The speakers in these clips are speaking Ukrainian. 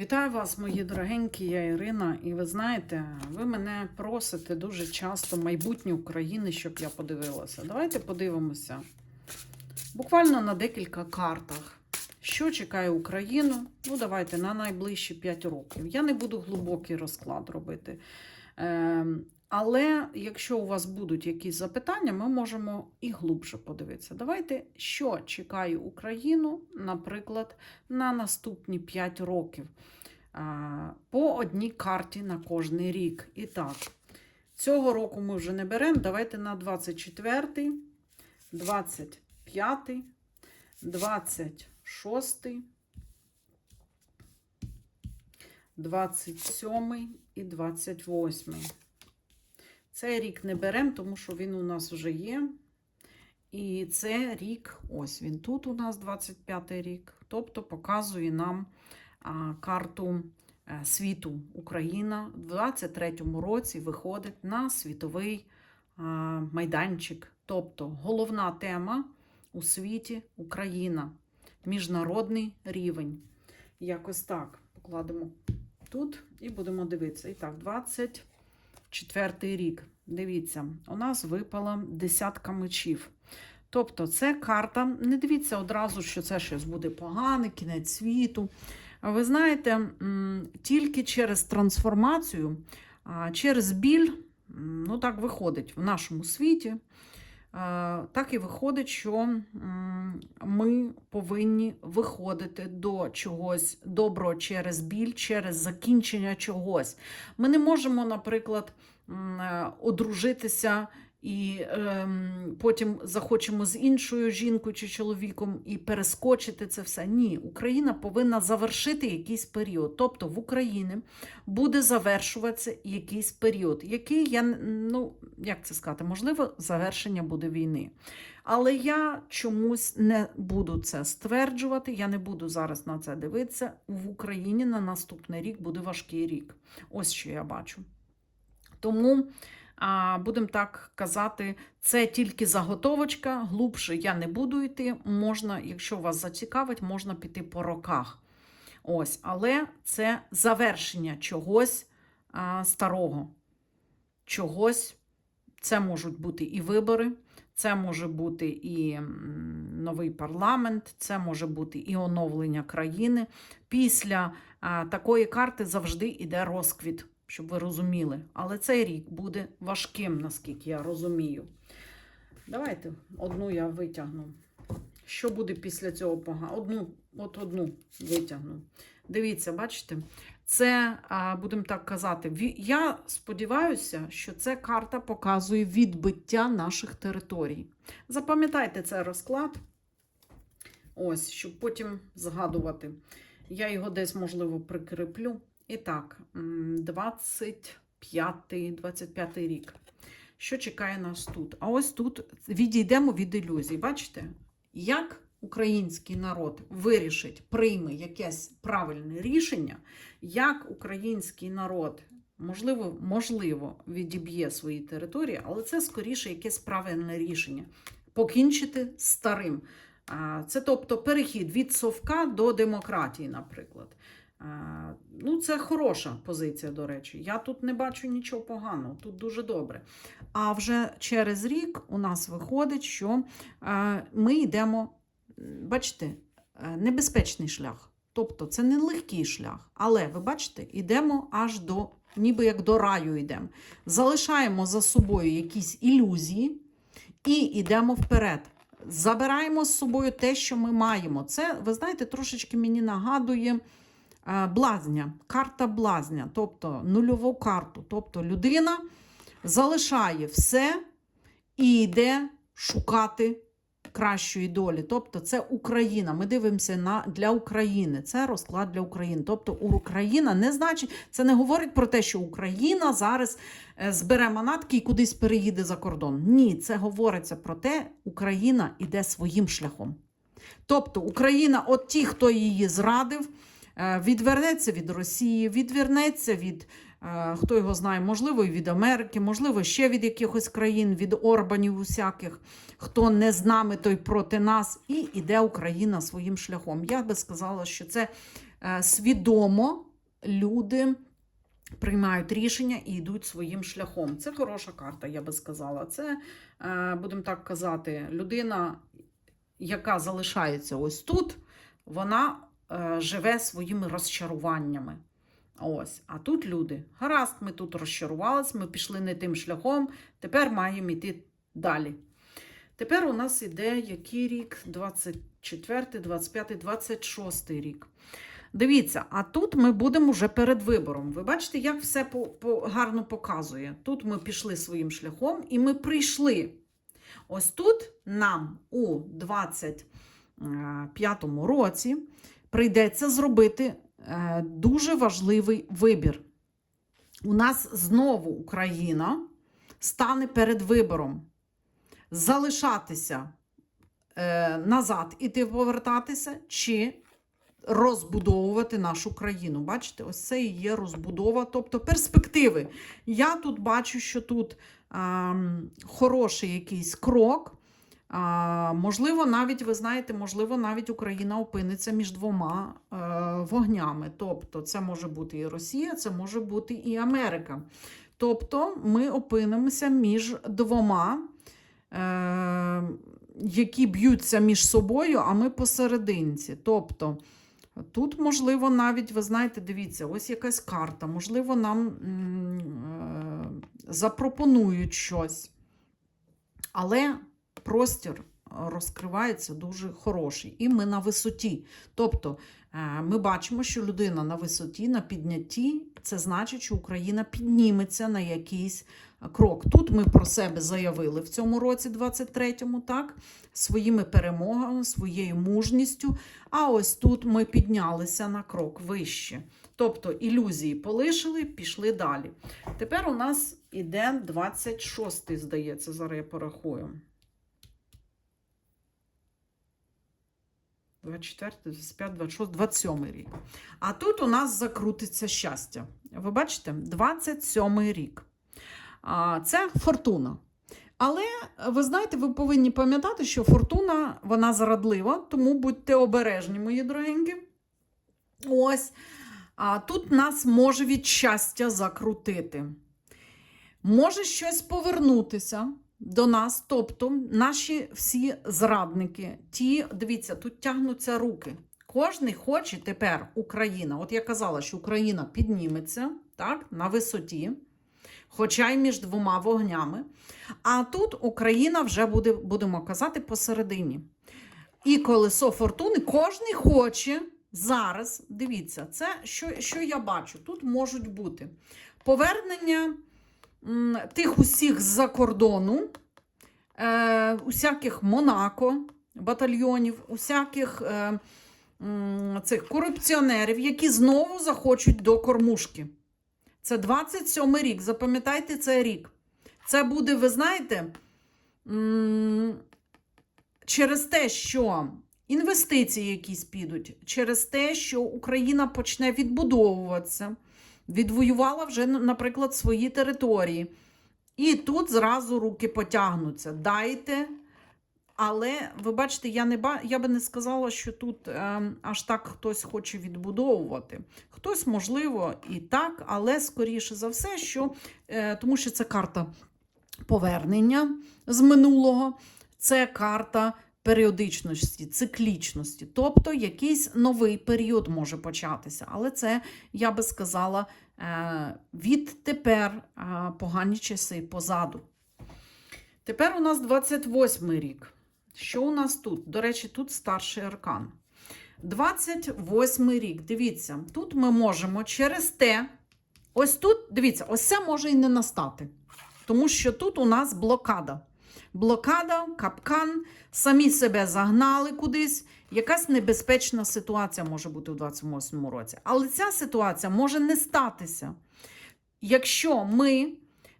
Вітаю вас, мої дорогенькі, я Ірина. І ви знаєте, ви мене просите дуже часто майбутнє України, щоб я подивилася. Давайте подивимося. Буквально на декілька картах. Що чекає Україну? Ну, давайте на найближчі 5 років. Я не буду глибокий розклад робити. Але якщо у вас будуть якісь запитання, ми можемо і глибше подивитися. Давайте, що чекає Україну, наприклад, на наступні 5 років. По одній карті на кожний рік. І так, цього року ми вже не беремо. Давайте на 24, 25, 26, 27 і 28. Цей рік не беремо, тому що він у нас вже є. І це рік, ось він тут у нас 25-й рік. Тобто показує нам а, карту е, світу. Україна в 23-му році виходить на світовий а, майданчик. Тобто головна тема у світі Україна, міжнародний рівень. Якось так покладемо тут і будемо дивитися. І так, 24 рік. Дивіться, у нас випала десятка мечів. Тобто, це карта. Не дивіться одразу, що це щось буде погане, кінець світу. Ви знаєте, тільки через трансформацію, через біль, ну так виходить в нашому світі. Так і виходить, що ми повинні виходити до чогось доброго через біль, через закінчення чогось. Ми не можемо, наприклад, е, одружитися і ем, потім захочемо з іншою жінкою чи чоловіком і перескочити це все. Ні, Україна повинна завершити якийсь період. Тобто в Україні буде завершуватися якийсь період, який я ну як це сказати, можливо, завершення буде війни. Але я чомусь не буду це стверджувати. Я не буду зараз на це дивитися. В Україні на наступний рік буде важкий рік. Ось що я бачу. Тому будемо так казати, це тільки заготовочка, глубше я не буду йти. Можна, якщо вас зацікавить, можна піти по роках. Ось, але це завершення чогось а, старого. Чогось. Це можуть бути і вибори, це може бути і новий парламент, це може бути і оновлення країни. Після а, такої карти завжди йде розквіт щоб ви розуміли. Але цей рік буде важким, наскільки я розумію. Давайте одну я витягну. Що буде після цього пога? Одну, от одну витягну. Дивіться, бачите? Це, будемо так казати, я сподіваюся, що ця карта показує відбиття наших територій. Запам'ятайте цей розклад. Ось, щоб потім згадувати. Я його десь, можливо, прикріплю. І так, 25-25 рік. Що чекає нас тут? А ось тут відійдемо від ілюзій. Бачите, як український народ вирішить, прийме якесь правильне рішення, як український народ, можливо, можливо, відіб'є свої території, але це скоріше якесь правильне рішення. Покінчити старим. Це тобто перехід від совка до демократії, наприклад. Ну, це хороша позиція, до речі. Я тут не бачу нічого поганого, тут дуже добре. А вже через рік у нас виходить, що е, ми йдемо, бачите, е, небезпечний шлях. Тобто це не легкий шлях. Але ви бачите, йдемо аж до, ніби як до раю йдемо. Залишаємо за собою якісь ілюзії і йдемо вперед. Забираємо з собою те, що ми маємо. Це, ви знаєте, трошечки мені нагадує блазня, карта блазня, тобто нульову карту. Тобто людина залишає все і йде шукати кращої долі. Тобто це Україна. Ми дивимося на для України. Це розклад для України. Тобто Україна не значить, це не говорить про те, що Україна зараз е, збере манатки і кудись переїде за кордон. Ні, це говориться про те, Україна іде своїм шляхом. Тобто Україна, от ті, хто її зрадив, е, відвернеться від Росії, відвернеться від, е, хто його знає, можливо, і від Америки, можливо, ще від якихось країн, від Орбанів усяких, хто не з нами, той проти нас, і іде Україна своїм шляхом. Я би сказала, що це е, свідомо люди приймають рішення і йдуть своїм шляхом. Це хороша карта, я би сказала. Це, е, будемо так казати, людина, яка залишається ось тут, вона е, живе своїми розчаруваннями. Ось, а тут люди. Гаразд, ми тут розчарувались, ми пішли не тим шляхом, тепер маємо йти далі. Тепер у нас іде який рік? 24, 25, 26 рік. Дивіться, а тут ми будемо вже перед вибором. Ви бачите, як все по, по, гарно показує. Тут ми пішли своїм шляхом і ми прийшли. Ось тут нам у 25 році прийдеться зробити е, дуже важливий вибір. У нас знову Україна стане перед вибором залишатися е, назад, іти повертатися, чи розбудовувати нашу країну. Бачите, ось це і є розбудова, тобто перспективи. Я тут бачу, що тут а, хороший якийсь крок. А, можливо, навіть, ви знаєте, можливо, навіть Україна опиниться між двома е, вогнями. Тобто, це може бути і Росія, це може бути і Америка. Тобто, ми опинимося між двома, е, які б'ються між собою, а ми посерединці. Тобто, Тут, можливо, навіть, ви знаєте, дивіться, ось якась карта, можливо, нам е, запропонують щось. Але простір розкривається дуже хороший. І ми на висоті. Тобто е, ми бачимо, що людина на висоті, на піднятті, це значить, що Україна підніметься на якийсь крок. Тут ми про себе заявили в цьому році, 23-му, так, своїми перемогами, своєю мужністю. А ось тут ми піднялися на крок вище. Тобто ілюзії полишили, пішли далі. Тепер у нас іде 26-й, здається, зараз я порахую. 24, 25, 26, 27 рік. А тут у нас закрутиться щастя. Ви бачите, 27 рік. Це фортуна. Але ви знаєте, ви повинні пам'ятати, що фортуна вона зрадлива, тому будьте обережні, мої дорогенькі. Ось. А тут нас може від щастя закрутити. Може щось повернутися до нас. Тобто, наші всі зрадники, ті, дивіться, тут тягнуться руки. Кожний хоче тепер Україна. От я казала, що Україна підніметься так, на висоті, хоча й між двома вогнями. А тут Україна вже буде, будемо казати, посередині. І колесо фортуни кожний хоче зараз. Дивіться, це що, що я бачу. Тут можуть бути повернення тих усіх з-за кордону, е, усяких Монако батальйонів, усяких е, цих корупціонерів, які знову захочуть до кормушки. Це 27 рік. Запам'ятайте цей рік. Це буде, ви знаєте, через те, що інвестиції якісь підуть, через те, що Україна почне відбудовуватися, відвоювала вже, наприклад, свої території. І тут зразу руки потягнуться. Дайте. Але ви бачите, я не ба... я би не сказала, що тут е, аж так хтось хоче відбудовувати. Хтось, можливо, і так, але скоріше за все, що е, тому що це карта повернення з минулого, це карта періодичності, циклічності. Тобто якийсь новий період може початися. Але це, я би сказала, е, відтепер е, погані часи позаду. Тепер у нас 28 рік. Що у нас тут? До речі, тут старший аркан. 28 рік. Дивіться, тут ми можемо через те, ось тут, дивіться, ось це може і не настати. Тому що тут у нас блокада. Блокада, капкан, самі себе загнали кудись. Якась небезпечна ситуація може бути у 28 році. Але ця ситуація може не статися. Якщо ми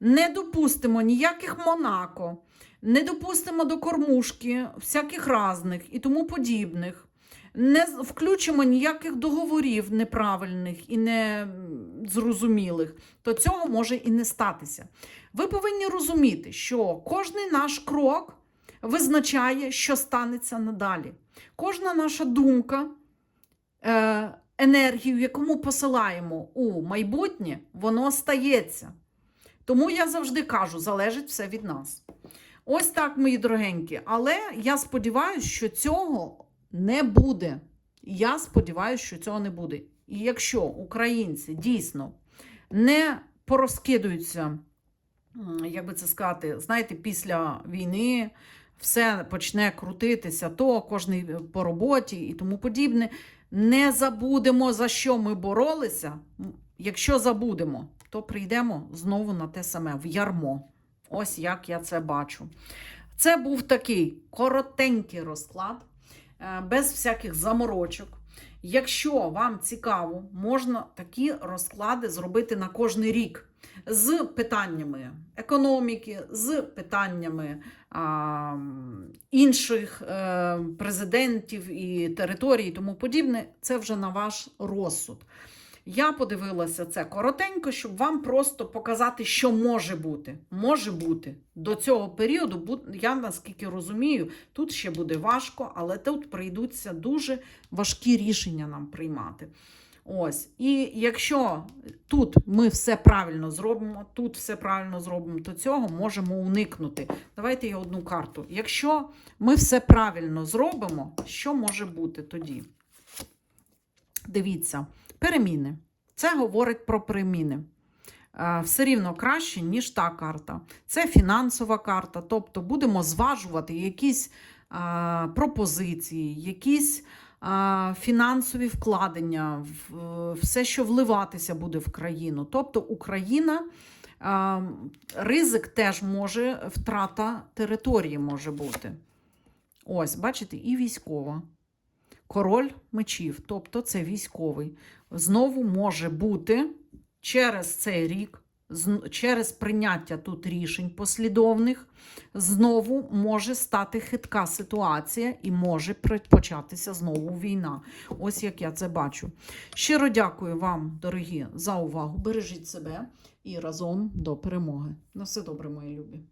не допустимо ніяких Монако, не допустимо до кормушки, всяких разних і тому подібних, не включимо ніяких договорів неправильних і незрозумілих, то цього може і не статися. Ви повинні розуміти, що кожний наш крок визначає, що станеться надалі. Кожна наша думка е, енергію, яку ми посилаємо у майбутнє, воно стається. Тому я завжди кажу, залежить все від нас. Ось так, мої дорогенькі. Але я сподіваюся, що цього не буде. Я сподіваюся, що цього не буде. І якщо українці дійсно не порозкидуються, як би це сказати, знаєте, після війни все почне крутитися, то кожний по роботі і тому подібне. Не забудемо, за що ми боролися. Якщо забудемо, то прийдемо знову на те саме в ярмо. Ось як я це бачу. Це був такий коротенький розклад, без всяких заморочок. Якщо вам цікаво, можна такі розклади зробити на кожний рік з питаннями економіки, з питаннями а, інших е, президентів і територій і тому подібне. Це вже на ваш розсуд. Я подивилася це коротенько, щоб вам просто показати, що може бути. Може бути. До цього періоду, я наскільки розумію, тут ще буде важко, але тут прийдуться дуже важкі рішення нам приймати. Ось. І якщо тут ми все правильно зробимо, тут все правильно зробимо, то цього можемо уникнути. Давайте я одну карту. Якщо ми все правильно зробимо, що може бути тоді? Дивіться, переміни. Це говорить про переміни. Е, Все рівно краще, ніж та карта. Це фінансова карта, тобто будемо зважувати якісь е, пропозиції, якісь е, фінансові вкладення, все, що вливатися буде в країну. Тобто Україна, е, ризик теж може, втрата території може бути. Ось, бачите, і військова. Король мечів, тобто це військовий, знову може бути через цей рік, через прийняття тут рішень послідовних, знову може стати хитка ситуація і може початися знову війна. Ось як я це бачу. Щиро дякую вам, дорогі, за увагу. Бережіть себе і разом до перемоги. На все добре, мої любі.